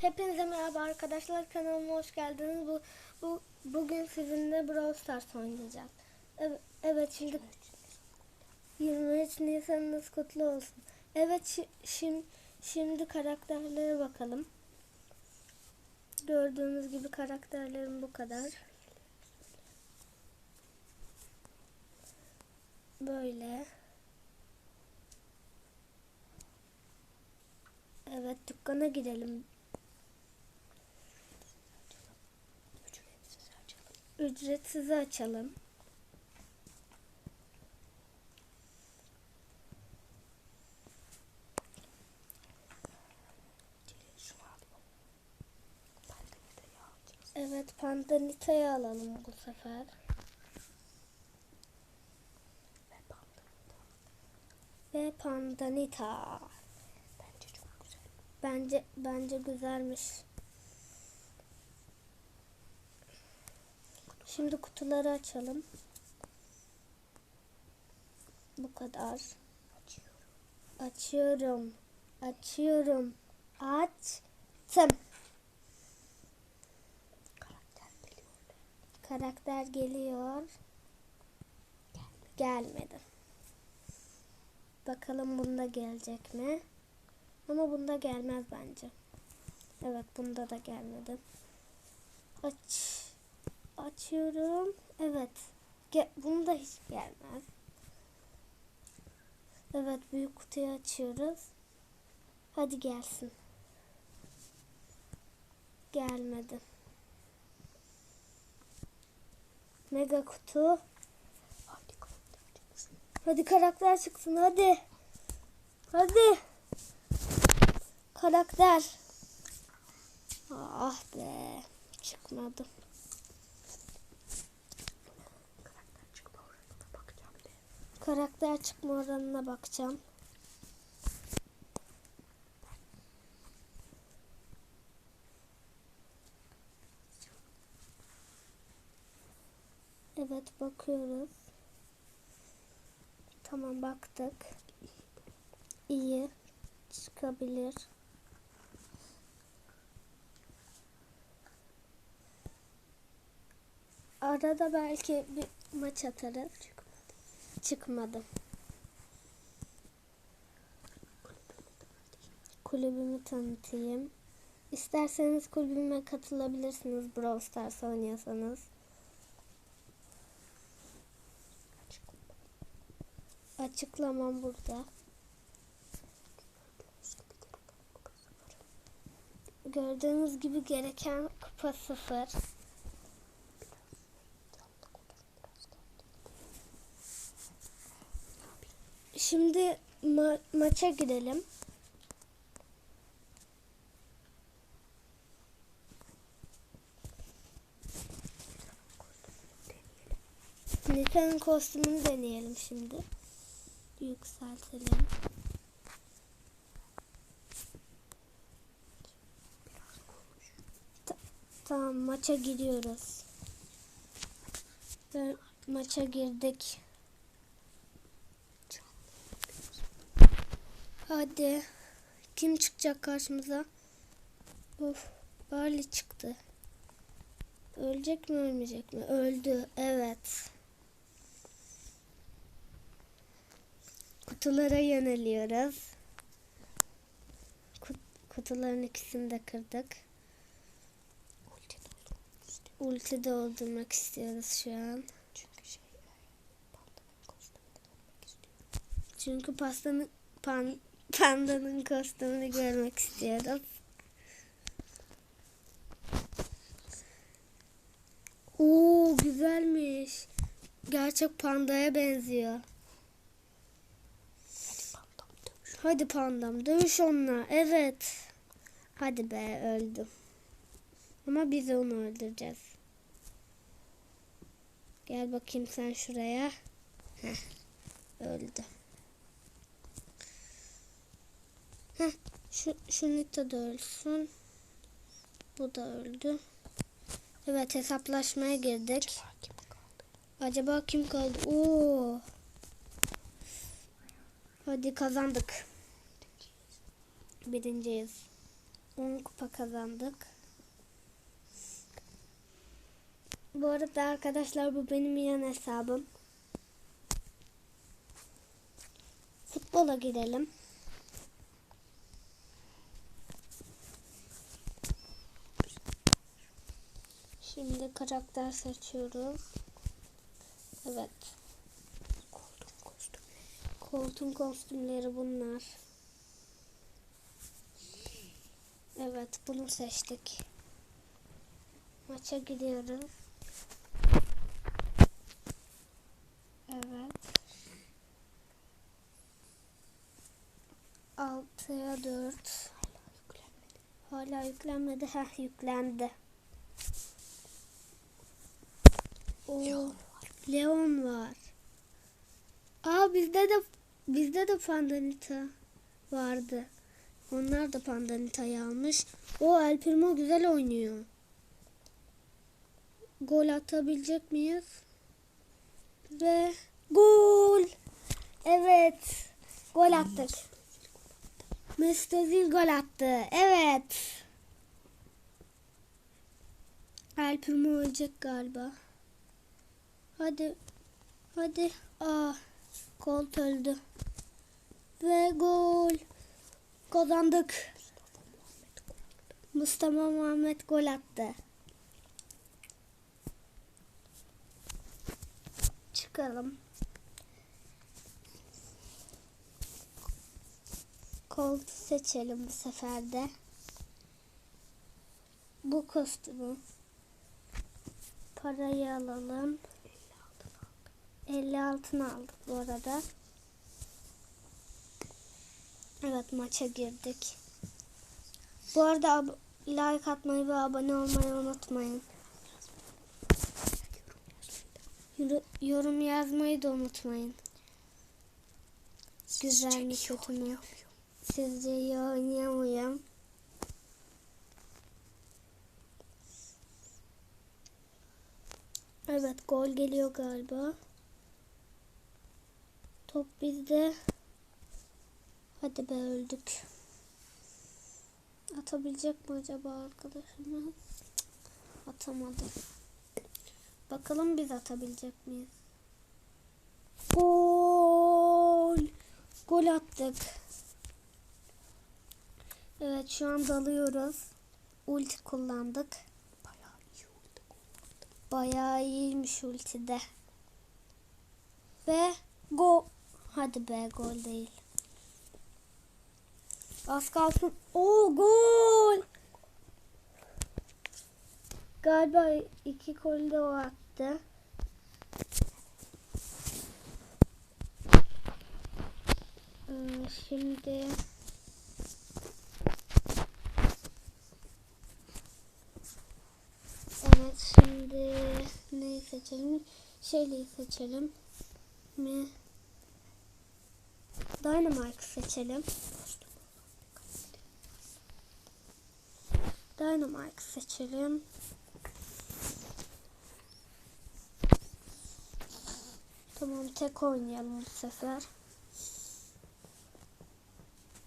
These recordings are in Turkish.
Hepinize merhaba arkadaşlar kanalıma hoş geldiniz. Bu, bu bugün sizinle Brawl Stars oynayacağız. Evet, evet şimdi 23 Nisan'ınız kutlu olsun. Evet şimdi şimdi karakterlere bakalım. Gördüğünüz gibi karakterlerim bu kadar. Böyle. Evet dükkana gidelim. Ücretsiz açalım. Evet pandanitayı alalım bu sefer. Ve pandanita. Bence çok güzel. Bence bence güzelmiş. Şimdi kutuları açalım. Bu kadar. Açıyorum. Açıyorum. Açtım. Karakter geliyor. Karakter geliyor. Gelmedi. Gelmedi. Bakalım bunda gelecek mi? Ama bunda gelmez bence. Evet bunda da gelmedi. Aç. Açıyorum. Evet. Ge bunda hiç gelmez. Evet büyük kutuyu açıyoruz. Hadi gelsin. Gelmedi. Mega kutu. Hadi karakter çıksın hadi. Hadi. Karakter. Ah be. Çıkmadı. Karakter çıkma oranına bakacağım de. Karakter çıkma oranına bakacağım. Evet bakıyoruz. Tamam baktık. İyi. Çıkabilir. Arada belki bir maç atarız. Çıkmadı. Kulübümü tanıtayım. İsterseniz kulübüme katılabilirsiniz Brawl Stars oynuyorsanız. Açıklamam burada. Gördüğünüz gibi gereken kupa sıfır. Gördüğünüz gibi gereken kupa sıfır. Canlı olur. Biraz kaldı. Şimdi ma- maça. Deneyelim. Nita'nın kostümünü deneyelim şimdi. Yükseltelim. Olmuş. Tamam maça giriyoruz. Ve maça girdik. Hadi. Kim çıkacak karşımıza? Of. Barley çıktı. Ölecek mi ölmeyecek mi? Öldü. Evet. Kutulara yöneliyoruz. Kut- kutuların ikisini de kırdık. Ulti. Ulti doldurmak istiyoruz şu an. Çünkü şey e, pandanın kostümünü görmek istiyorum. Çünkü pastanın pan, pandanın kostümünü görmek istiyorum. Oo güzelmiş. Gerçek pandaya benziyor. Hadi pandam dövüş. Onunla. Evet. Hadi be öldüm. Ama biz onu öldüreceğiz. Gel bakayım sen şuraya. Heh, öldü. Heh, şu, şu Nita da ölsün. Bu da öldü. Evet hesaplaşmaya girdik. Acaba kim kaldı? Acaba kim kaldı? Oo. Hadi kazandık. Birinciyiz. Birinciyiz. 10 kupa kazandık. Bu arada arkadaşlar bu benim yan hesabım. Futbola girelim. Şimdi karakter seçiyoruz. Evet. Koltuk kostüm. Koltuğun kostümleri bunlar. Evet bunu seçtik. Maça gidiyoruz. Evet. 6'ya 4. Hala yüklenmedi. Hala yüklenmedi. Heh yüklendi. Oo, Leon var. Leon var. Aa bizde de bizde de Pandanita vardı. Onlar da Pandanita'yı almış. O El Primo güzel oynuyor. Gol atabilecek miyiz? Ve gol. Evet. Gol attık. Mesut Özil gol attı. Evet. El Primo ölecek galiba. Hadi. Hadi. Aa. Colt öldü. Ve gol. Kazandık. Mustafa Muhammed gol attı. Çıkalım. Colt seçelim bu sefer de. Bu kostümü. Parayı alalım. 50 altın aldık bu arada. Evet maça girdik. Bu arada like atmayı ve abone olmayı unutmayın. Yor- Yorum yazmayı da unutmayın. Güzel mi kötü mü? Sizce iyi oynayamıyorum. Evet gol geliyor galiba. Top bizde. Hadi be öldük. Atabilecek mi acaba arkadaşımız? Atamadı. Bakalım biz atabilecek miyiz? Gol! Gol attık. Evet şu an dalıyoruz. Ulti kullandık. Bayağı iyi oldu. Bayağı iyiymiş ultide. Ve gol. Hadi be gol değil. Az kalsın. Oo gol. Galiba iki gol de o attı. Ee, Şimdi Evet şimdi neyi seçelim? Şeyliği seçelim mi? Dynamite seçelim. Dynamite seçelim. Tamam tek oynayalım bu sefer.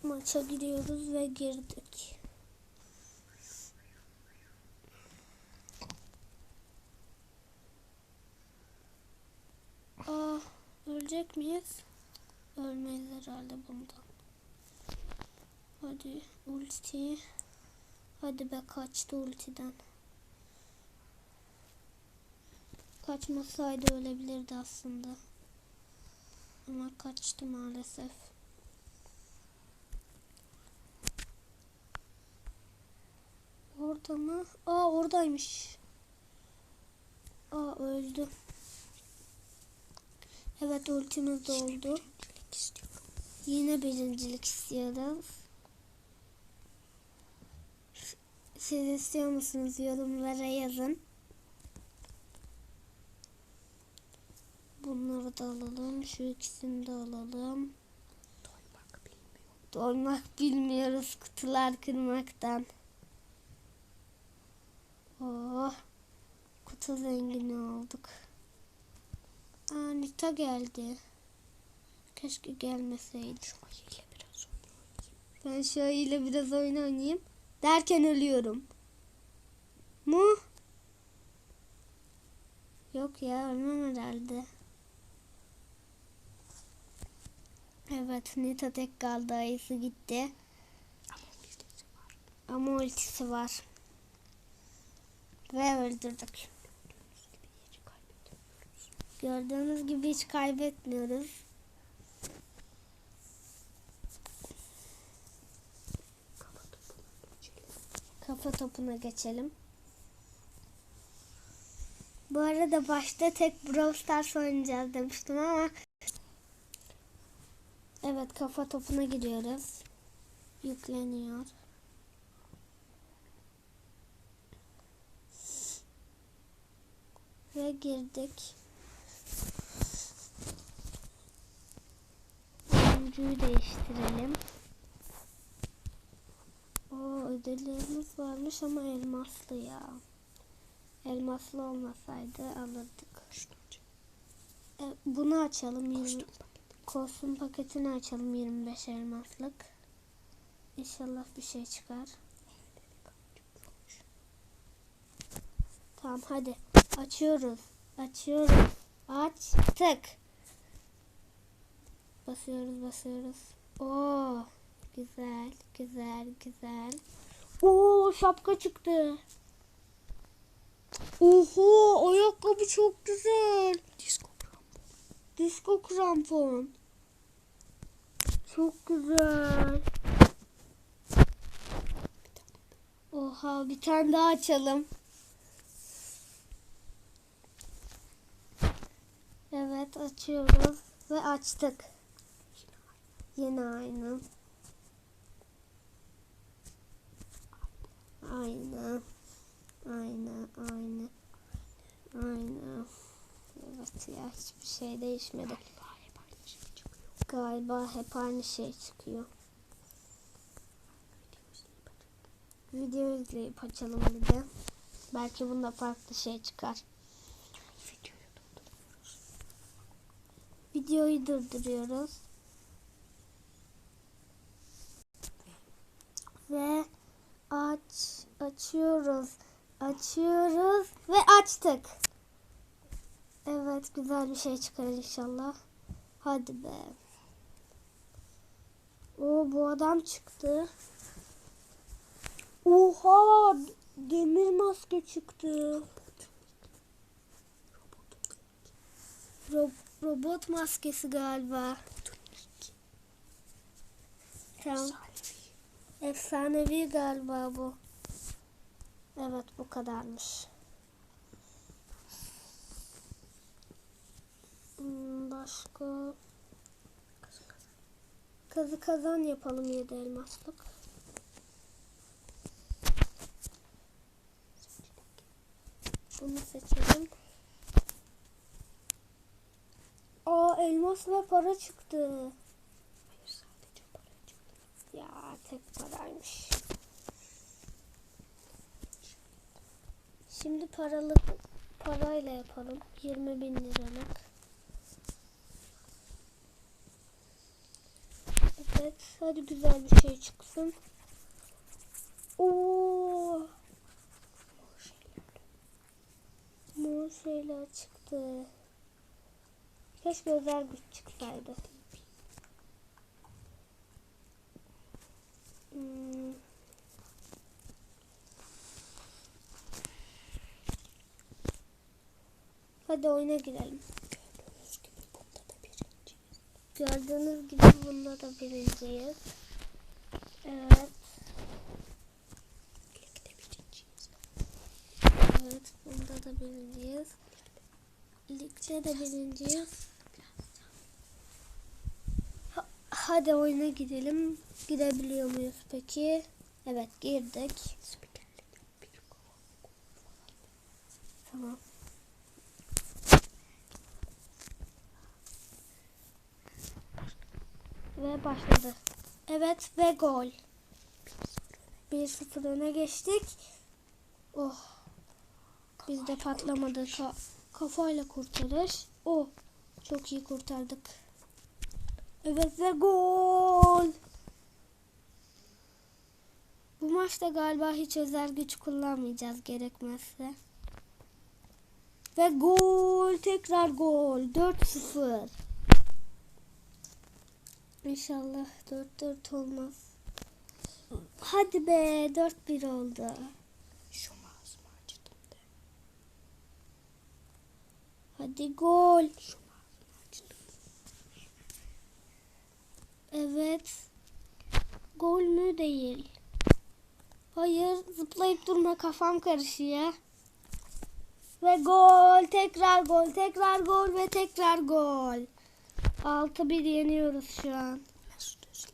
Maça giriyoruz ve girdik. Aa, ölecek miyiz? Ölmeyiz herhalde bundan. Hadi ulti. Hadi be kaçtı ultiden. Kaçmasaydı ölebilirdi aslında. Ama kaçtı maalesef. Orada mı? Aa oradaymış. Aa öldü. Evet ultimiz de oldu. İstiyorum. Yine birincilik istiyoruz. Siz istiyor musunuz? Yorumlara yazın. Bunları da alalım. Şu ikisini de alalım. Doymak bilmiyor. Doymak bilmiyoruz kutular kırmaktan. Oh. Kutu zengini olduk. Aa Nita geldi. Keşke gelmeseydi. Ayıyla biraz oynayayım. Ben şu ile biraz oyun oynayayım. Derken ölüyorum. Mu? Yok ya ölmem herhalde. Evet Nita tek kaldı ayısı gitti. Ama ultisi var. Ve öldürdük. Gördüğünüz gibi hiç kaybetmiyoruz. Kafa topuna geçelim. Bu arada başta tek Brawl Stars oynayacağız demiştim ama Evet kafa topuna giriyoruz. Yükleniyor. Ve girdik. Oyuncuyu değiştirelim. Ödüllerimiz varmış ama elmaslı ya. Elmaslı olmasaydı alırdık. E, bunu açalım. 20, kostüm paketini açalım 25 elmaslık. İnşallah bir şey çıkar. Tamam hadi. Açıyoruz. Açıyoruz. Açtık. Basıyoruz basıyoruz. Oo, güzel güzel güzel. Oo şapka çıktı. Oho ayakkabı çok güzel. Disco krampon. Disko krampon. Çok güzel. Oha bir tane daha açalım. Evet açıyoruz ve açtık. Yine aynı. Aynı. Aynı, aynı. Aynı. Evet ya hiçbir şey değişmedi. Galiba hep aynı şey çıkıyor. Galiba hep aynı şey çıkıyor. Video izleyip açalım bir de. Belki bunda farklı şey çıkar. Videoyu durduruyoruz. Videoyu durduruyoruz. Ve aç açıyoruz. Açıyoruz ve açtık. Evet güzel bir şey çıkar inşallah. Hadi be. O bu adam çıktı. Oha demir maske çıktı. Ro- robot maskesi galiba. Tamam. Efsanevi galiba bu. Evet bu kadarmış. Hmm, Başka kazı kazan yapalım yedi elmaslık. Bunu seçelim. Aa elmas ve para çıktı. Hayır sadece para çıktı. Ya tek paraymış. Şimdi paralı parayla yapalım. 20 bin liralık. Evet. Hadi güzel bir şey çıksın. Oo, mor şeyler çıktı. Keşke özel güç çıksaydı. Hmm. Hadi oyuna girelim. Gördüğünüz gibi bunda da birinciyiz. Gördüğünüz gibi bunda da birinciyiz. Evet, Ligde birinciyiz. evet bunda da birinciyiz. Ligde de birinciyiz. Ha- hadi oyuna gidelim. Girebiliyor muyuz peki? Evet girdik. Spikerlik bir kova. Tamam. Ve başladı. Evet ve gol. 1-0 öne geçtik. Oh. Biz de patlamadı. Ka- kafayla kurtarır. Oh. Çok iyi kurtardık. Evet ve gol. Bu maçta galiba hiç özel güç kullanmayacağız gerekmezse. Ve gol. Tekrar gol. 4-0. İnşallah 4-4 olmaz. Hadi be 4-1 oldu. Şu ağzımı açtım de. Hadi gol. Şu ağzımı açtım. Evet. Gol mü değil? Hayır zıplayıp durma kafam karışıyor. Ve gol tekrar gol tekrar gol ve tekrar gol. 6-1 yeniyoruz şu an. Mesut Özil.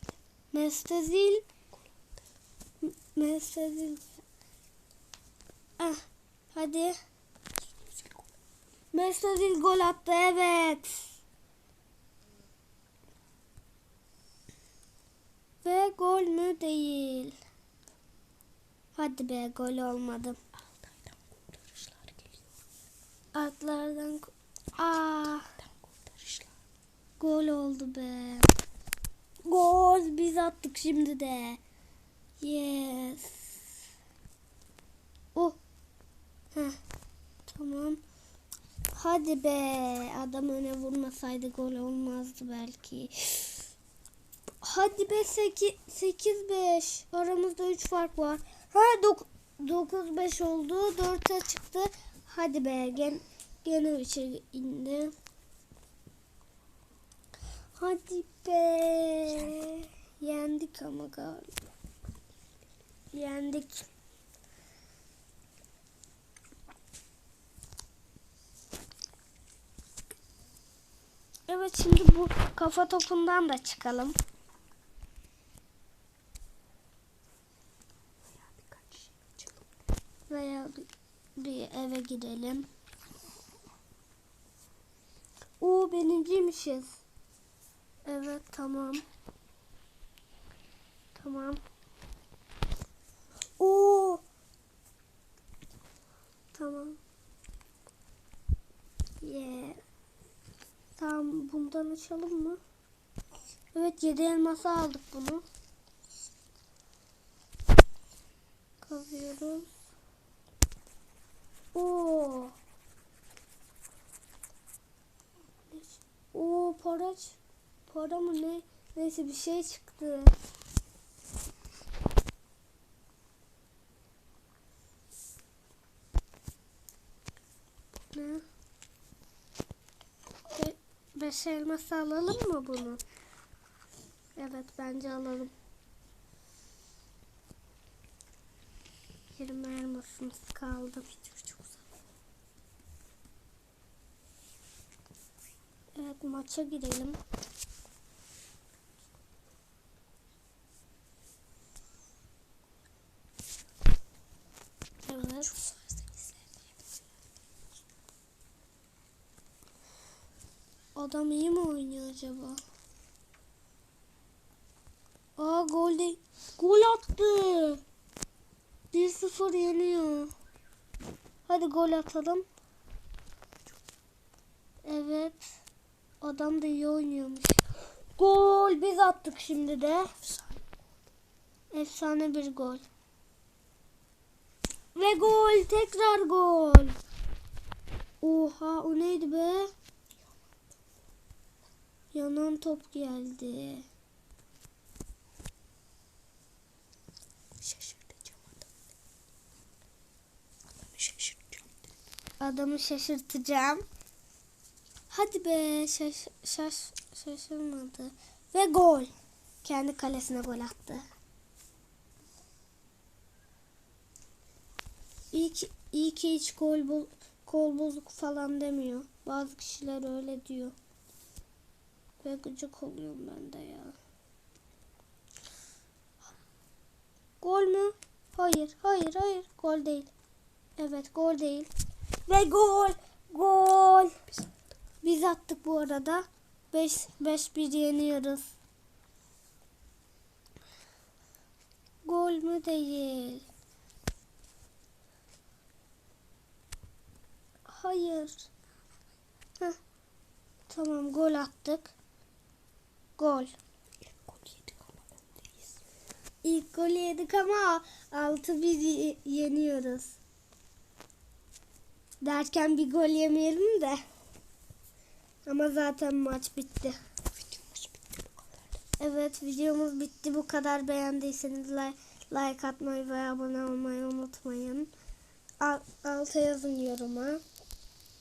Mesut Özil. Mesut Özil. Ah, hadi. Mesut Özil gol attı evet. Ve gol mü değil. Hadi be gol olmadı. Altay'dan kurtarışlar geliyor. Atlardan Aa. Gol oldu be. Gol biz attık şimdi de. Yes. Oh. Heh. Tamam. Hadi be. Adam öne vurmasaydı gol olmazdı belki. Hadi be 8-5. Aramızda 3 fark var. Ha 9-5 oldu. 4'e çıktı. Hadi be. Gen gene 3'e indi. Hadi be. Yendik ama galiba. Yendik. Evet şimdi bu kafa topundan da çıkalım. Veya bir, eve gidelim. Oo birinciymişiz. Evet tamam. Tamam. Oo. Tamam. Yeah. Tamam bundan açalım mı? Evet 7 elması aldık bunu. Kazıyoruz. Oo. Oo para ç- para mı ne? Neyse bir şey çıktı. Ne? Be- beş elması alalım mı bunu? Evet bence alalım. 20 elmasımız kaldı. Evet maça girelim. Evet. Adam iyi mi oynuyor acaba? Aa gol de gol attı. 1-0 yeniyor. Hadi gol atalım. Evet. Adam da iyi oynuyormuş. Gol biz attık şimdi de. Efsane. Efsane bir gol. Ve gol tekrar gol. Oha o neydi be? Yanan top geldi. Şaşırtacağım adamı. Adamı şaşırtacağım. Hadi be şaş, şaş, şaşırmadı. Ve gol. Kendi kalesine gol attı. İyi ki, iyi ki hiç gol, bo, gol bozuk falan demiyor. Bazı kişiler öyle diyor. Ve gıcık oluyorum ben de ya. Gol mü? Hayır, hayır, hayır. Gol değil. Evet, gol değil. Ve gol! Gol! Biz attık bu arada. 5 5 1 yeniyoruz. Gol mü değil? Hayır. Heh. Tamam gol attık. Gol. ilk gol yedik ama öndeyiz. ilk golü yedik ama 6-1 yeniyoruz. Derken bir gol yemeyelim de. Ama zaten maç bitti. Videomuz bitti bu kadar. Evet videomuz bitti. Bu kadar beğendiyseniz like, like atmayı ve abone olmayı unutmayın. Al, alta yazın yoruma.